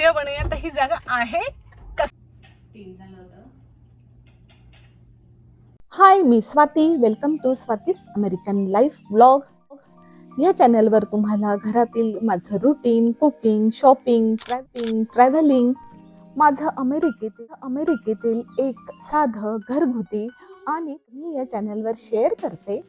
Video बनवूया तर ही जागा आहे. कस तीन झालं होतं. Hi me Swati. Welcome to Swati's American life blogs या चॅनलवर तुम्हाला घरातील माझं routine cooking shopping trapping travelling माझं अमेरिकेतील अमेरिकेतील एक साधं घरगुती आणि मी या चॅनलवर शेअर करते.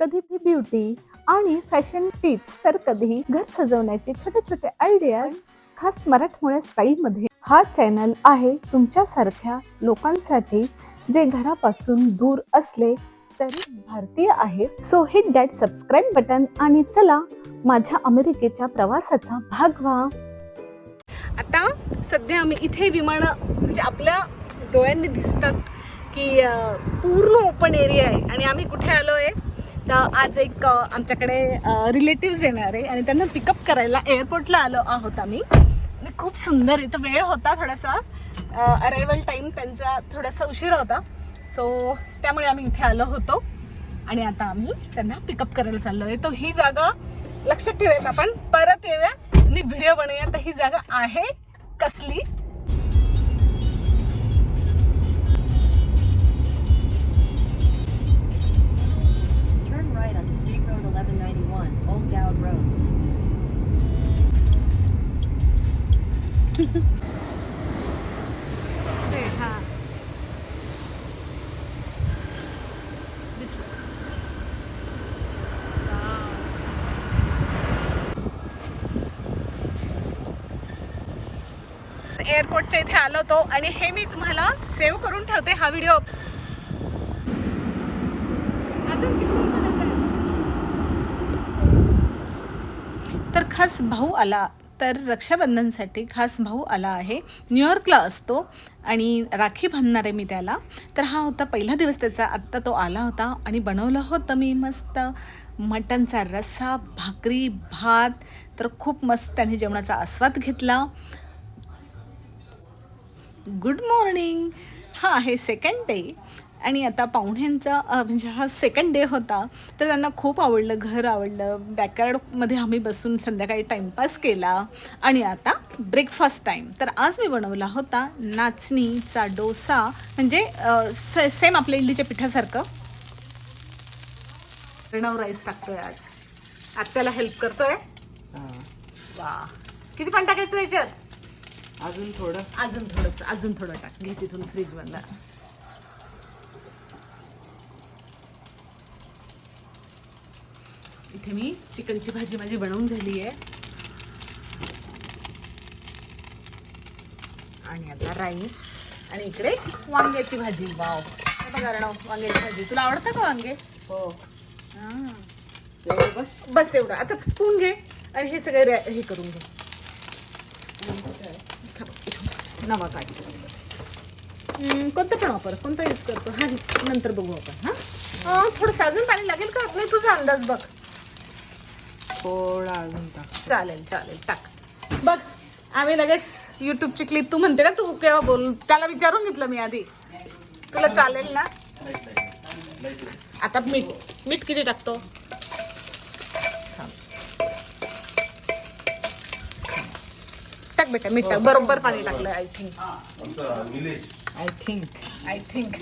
कधी ती ब्युटी आणि फॅशन टिप्स तर कधी घर सजवण्याचे छोटे छोटे आयडियाज खास मराठमोळ्या स्टाईलमध्ये हा चॅनल आहे तुमच्यासारख्या लोकांसाठी जे घरापासून दूर असले तरी भारतीय आहे so hit that subscribe button आणि चला माझ्या अमेरिकेच्या प्रवासाचा भाग व्हा. आता सध्या आम्ही इथे विमान म्हणजे आपल्या डोळ्यांनी दिसतात की पूर्ण ओपन एरिया आहे. आणि आम्ही कुठे आलो आहे तर आज एक आमच्याकडे रिलेटिव्ज येणार आहे. आणि त्यांना पिकअप करायला एअरपोर्टला आलो आहोत आम्ही. आणि खूप सुंदर इथं वेळ होता थोडासा. अरायवल टाईम त्यांचा थोडासा उशिरा होता. सो त्यामुळे आम्ही इथे आलो होतो. आणि आता आम्ही त्यांना पिकअप करायला चाललो आहे तर ही जागा लक्षात ठेवूयात आपण. परत येऊया आणि व्हिडिओ बनवूया तर ही जागा आहे कसली? Turn right onto State Road 1191, Old Dowd Road. एअरपोर्टच्या इथे आलो होतो आणि हे मी तुम्हाला सेव्ह करून ठेवते हा व्हिडिओ अजून तर खास भाऊ आला. तर रक्षाबंधनसाठी खास भाऊ आला आहे. न्यूयॉर्कला असतो आणि राखी बांधणार आहे मी त्याला. तर हा होता पहिला दिवस त्याचा. आत्ता तो आला होता आणि बनवलं होतं मी मस्त. मटणचा रस्सा भाकरी भात तर खूप मस्त त्याने जेवणाचा आस्वाद घेतला. गुड मॉर्निंग हा आहे सेकंड डे आणि आता पाहुण्यांचा म्हणजे हा सेकंड डे होता तर त्यांना खूप आवडलं घर आवडलं. बॅकयार्डमध्ये आम्ही बसून संध्याकाळी टाईमपास केला आणि आता ब्रेकफास्ट टाईम तर आज मी बनवला होता नाचणीचा डोसा म्हणजे से सेम आपल्या इडलीच्या पिठासारखं. प्रणव राईस टाकतोय आज. आत्याला हेल्प करतोय. वा. किती पाणी टाकायचं याच्यात? अजून थोडं. अजून थोडंसं अजून थोडं टाक. घे तिथून फ्रीज इथे मी चिकनची भाजी माझी बनवून झाली आहे. आणि आता राईस. आणि इकडे वांग्याची भाजी. वाव. बघा वांग्याची भाजी. तुला आवडतं का वांगे? हो. बस. बस एवढं. आता स्पून घे आणि हे सगळे हे करून घे. नवा काढ. हम्म, कोणतं पण वापर. कोणता यूज करतो? हा नंतर बघू आपण हा? थोडं अजून पाणी लागेल का नाही तुझा अंदाज बघ. थोडा अजून टाक. चालेल चालेल टाक. बघ आम्ही लगेच युट्यूबची क्लिप तू म्हणते ना तू केव्हा बोल त्याला विचारून घेतलं मी आधी. तुला चालेल ना? आता मीठ मीठ किती टाकतो? टाक बेटा मीठ टाक. बरोबर पाणी टाकलं I think I think I think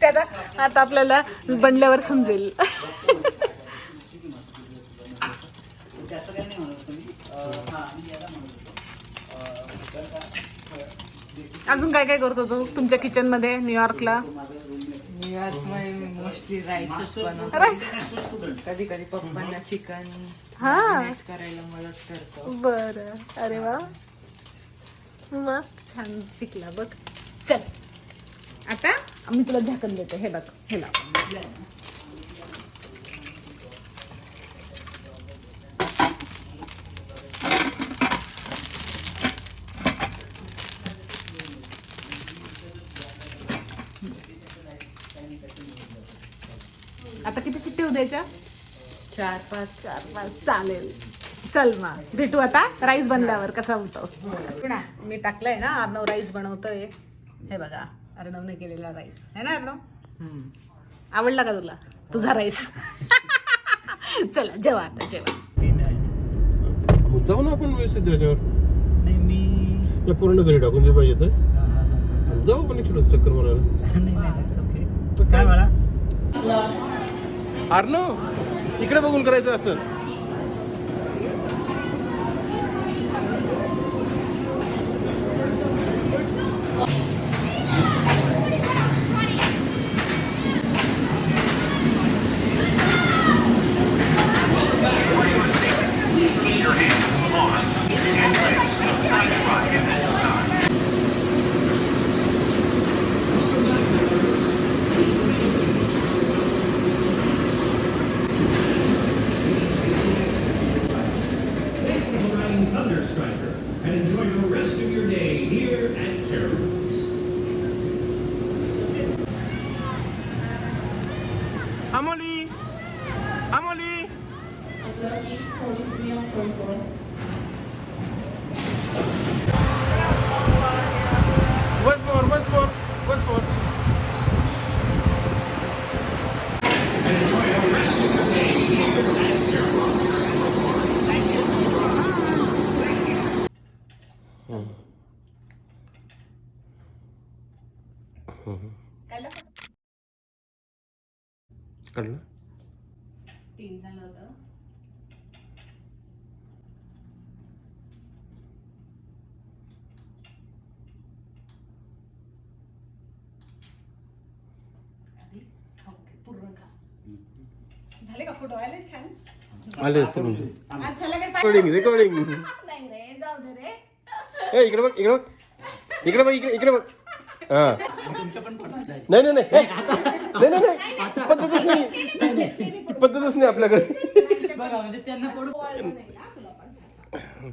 त्याचा आता आपल्याला बनल्यावर समजेल. अजून काय काय करतो तू तुमच्या किचनमध्ये न्यूयॉर्कला न्यूयॉर्कमध्ये मोस्टली राईसच बनवतो. राईस कधी कधी पप्पांना चिकन हा. करायला मदत करतो. बर. अरे वा. मग छान शिकला बघ. चल. आता मी तुला झाकण देते. हे बघ. हे लाव. आता किती शिट्टी होऊ द्यायच्या चार पाच. चार पाच. चालेल. चल मग. भेटू आता. राईस बनल्यावर कसा होतो? ना मी टाकलंय ना अर्णव राईस बनवतोय. हे बघा अर्णवने केलेला राईस है ना अर्णव? हम्म. आवडला का तुला? तुझा राईस चला जेवा आता जेवा. जाऊ ना आपण व्यवस्थित त्याच्यावर. नाही मी पूर्ण घरी टाकून दे पाहिजे तर. जाऊ पण एक छोटस चक्कर मारायला. काय? बाळा इकडे बघून करायचं असं. Once more, once more, once more. काढलं तीन झालं होतं आधी खाऊ घे, पूर्ण खा झाले का फोटो आले छान आले असते म्हणजे अच्छा लगे रेकॉर्डिंग रेकॉर्डिंग नाही रे जाऊ दे रे. ए इकडे बघ इकडे बघ. इकडे बघ इकडे इकडे बघ. हा. नाही नाही नाही. नाही नाही नाही. पद्धतच नाही. ती पद्धतच नाही आपल्याकडे. बघा म्हणजे त्यांना पडू वाळलं नाही ना तुला पण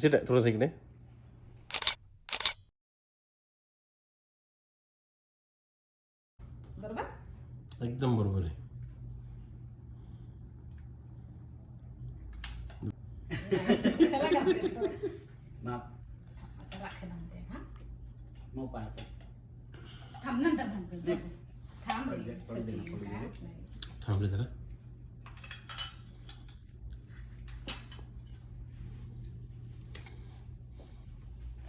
शिट आहे थोडंसं इकडे. बरोबर? एकदम बरोबर आहे. कशाला घाबरेल तो? माप आता राखे बांधते हा मग पाहतो थांब नंतर दे. थांब रे, पडू दे ना, सचिन, पडू दे. थांब. नाही. थांबले जरा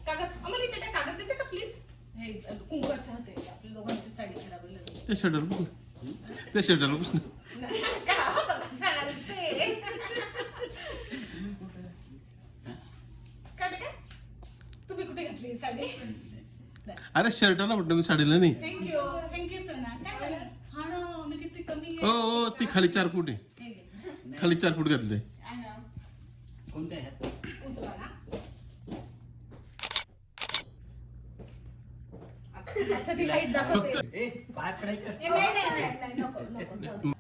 कागद अमरी बेटा कागद देते का प्लीज हे कुंकवाचे होते आपल्या दोघांची साडी खराब झाली त्या शर्टाला बघ त्या शर्टाला बघ काय होतं कसं असते? काय बेटा तुम्ही कुठे घातली ही साडी. अरे शर्टाला म्हटलं मी साडीला नाही. थँक्यू थँक्यू सोना काय झालं? हा ना मी किती कमी ओ ओ ती खाली चार फूट आहे. हे. खाली चार फूट घातले आहे ना. कोणत्या ह्यात? उजवा ना. अच्छा ती हाईट दाखवते. ए पाय पडायचे असते ए, नाही नाही नाही, नाही नको नको जाऊ दे.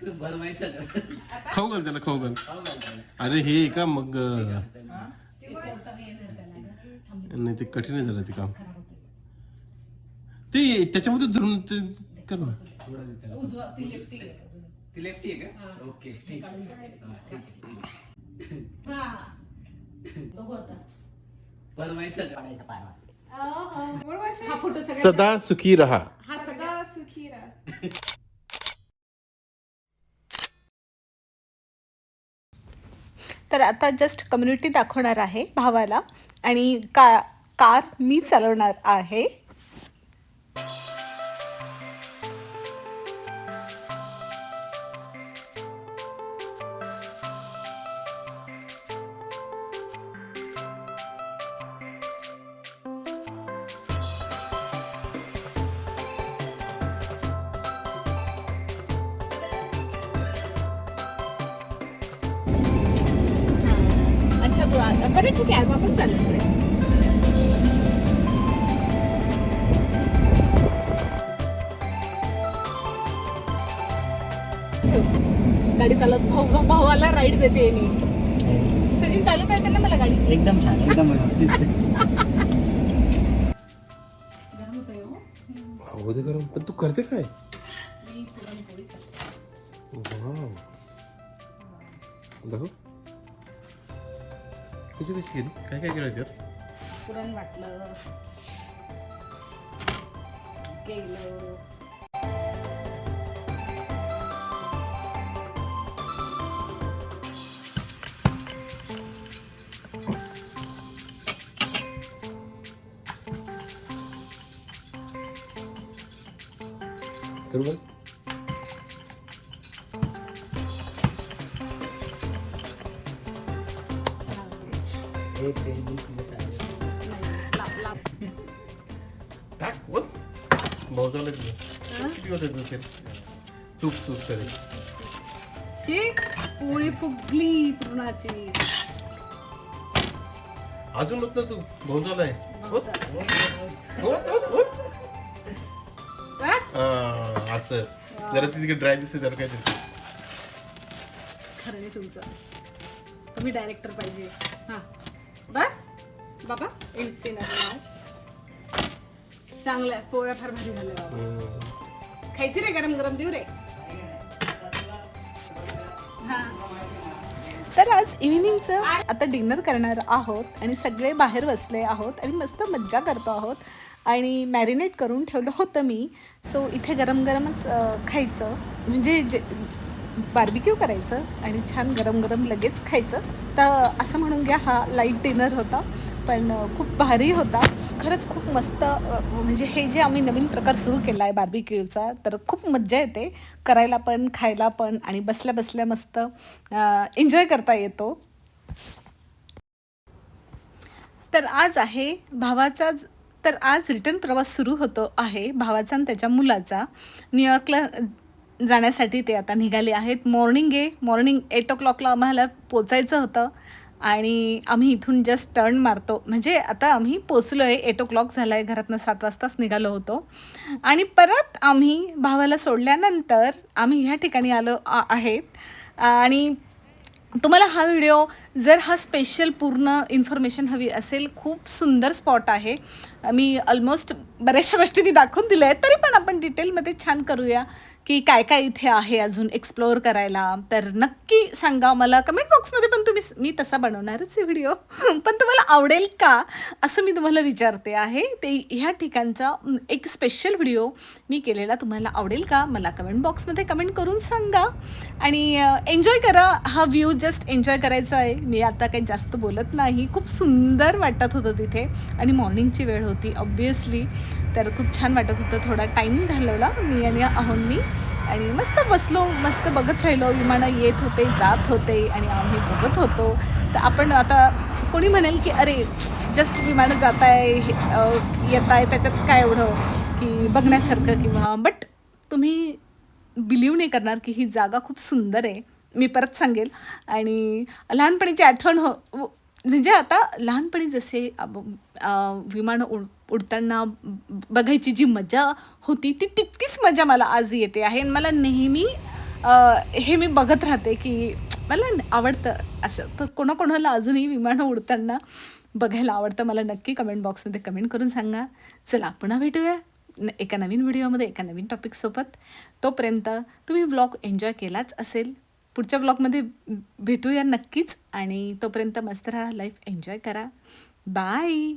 तू भरवायचं का? खाऊ घाल त्याला खाऊ घाल. अरे हे का मग अं, नाही ते कठीण आहे झालं ते काम. ते त्याच्यामध्ये धरून ते कर ना. थोडं दे त्याला. उजवा ती लेफ्टी आहे अजून. ती लेफ्टी आहे हा. का ओके ठीक हा. हा. बघू आता. पाय हा. फोटो सदा सुखी रहा. हा सगळा सुखी राहा. तर आता जस्ट कम्युनिटी दाखवणार आहे भावाला. आणि का कार मी चालवणार आहे. अच्छा तू आता बरं ठीक आहे आपण चालेल गाडी चालत भाऊ भावाला राईड देते मी. सचिन चालू करते ना मला गाडी. एकदम छान एकदम व्यवस्थित. गरम होतोय दे गरम पण तू करते काय. दाखव. कशी कशी केली काय काय केलं त्यात? पुरण वाटलं. केलं. हे पेंडिंग तुला सांगेल. टाक वर भाऊजाला दे. किती होते तुझे चूप चूप करे शी, पोळी फुगली पुरणाची. अजून होत ना तू? भाऊजाला आहे. होत? होत, होत, होत. बस. हा, असं. जरा ती तिकडे ड्राय दिसते जरा काय दिसते खरं नाही तुमचं. तुम्ही डायरेक्टर पाहिजे. हां. बस. बाबा इन्सिनर नाव चांगलं आहे. पोळ्या फार भारी झाल्या बाबा. खायची रे गरम गरम देऊ रे. हां. तर आज इव्हिनिंगचं आता डिनर करणार आहोत आणि सगळे बाहेर बसले आहोत आणि मस्त मज्जा करतो आहोत. आणि मॅरिनेट करून ठेवलं होतं मी. सो इथे गरम गरमच खायचं. म्हणजे जे बार्बिक्यू करायचं आणि छान गरम गरम लगेच खायचं. तर असं म्हणून घ्या हा लाइट डिनर होता. पण खूप भारी होता. खरंच खूप मस्त म्हणजे हे जे आम्ही नवीन प्रकार सुरू केला आहे बार्बिक्यूचा तर खूप मज्जा येते. करायला पण खायला पण आणि बसल्या बसल्या मस्त एन्जॉय करता येतो. तर आज आहे भावाचा तर आज रिटर्न प्रवास सुरू होतो आहे भावाचा आणि त्याच्या मुलाचा. न्यूयॉर्कला जाण्यासाठी ते आता निघाले आहेत. मॉर्निंग आहे. मॉर्निंग एट ओ क्लॉकला आम्हाला पोचायचं होतं. आणि आम्ही इथून जस्ट टर्न मारतो. म्हणजे आता आम्ही पोचलो आहे एट ओ क्लॉक झाला आहे घरातनं सात वाजताच निघालो होतो. आणि परत आम्ही भावाला सोडल्यानंतर आम्ही ह्या ठिकाणी आलो आ- आहेत. आणि तुम्हाला हा व्हिडिओ जर हा स्पेशल पूर्ण इन्फॉर्मेशन हवी असेल खूप सुंदर स्पॉट आहे. मी ऑलमोस्ट बऱ्याचशा गोष्टी मी दाखवून दिल्या आहेत. तरी पण आपण डिटेलमध्ये छान करूया. की काय काय इथे आहे अजून एक्सप्लोअर करायला? तर नक्की सांगा मला. कमेंट बॉक्समध्ये पण तुम्ही मी तसा बनवणारच आहे व्हिडिओ पण तुम्हाला आवडेल का? असं मी तुम्हाला विचारते आहे. ते ह्या ठिकाणचा एक स्पेशल व्हिडिओ मी केलेला. तुम्हाला आवडेल का? मला कमेंट बॉक्समध्ये कमेंट करून सांगा. आणि एन्जॉय करा. हा व्ह्यू जस्ट एन्जॉय करायचा आहे. मी आता काही जास्त बोलत नाही. खूप सुंदर वाटत होतं तिथे. आणि मॉर्निंगची वेळ होती ऑब्वियसली तर खूप छान वाटत होतं. थोडा टाईम घालवला मी आणि अहोंनी. आणि मस्त बसलो मस्त बघत राहिलो विमानं येत होते जात होते आणि आम्ही बघत होतो. तर आपण आता कोणी म्हणेल की अरे जस्ट विमानं जात आहे येत आहे त्याच्यात काय एवढं की बघण्यासारखं किंवा बट तुम्ही बिलीव नाही करणार की ही जागा खूप सुंदर आहे. मी परत सांगेल. आणि लहानपणीची आठवण हो म्हणजे आता लहानपणी जसे विमानं उड उडताना बघायची जी मजा होती ती तितकीच मजा मला आज येते आहे. आणि मला नेहमी हे मी बघत राहते की मला आवडतं असं. तर कोणाकोणाला अजूनही विमानं उडताना बघायला आवडतं मला नक्की कमेंट बॉक्समध्ये कमेंट करून सांगा. चला पुन्हा भेटूया. न- एका नवीन व्हिडिओमध्ये एका नवीन टॉपिकसोबत तोपर्यंत तुम्ही ब्लॉग एन्जॉय केलाच असेल. पुढच्या ब्लॉगमध्ये भेटूया नक्कीच. आणि तोपर्यंत मस्त राहा लाईफ एन्जॉय करा. बाय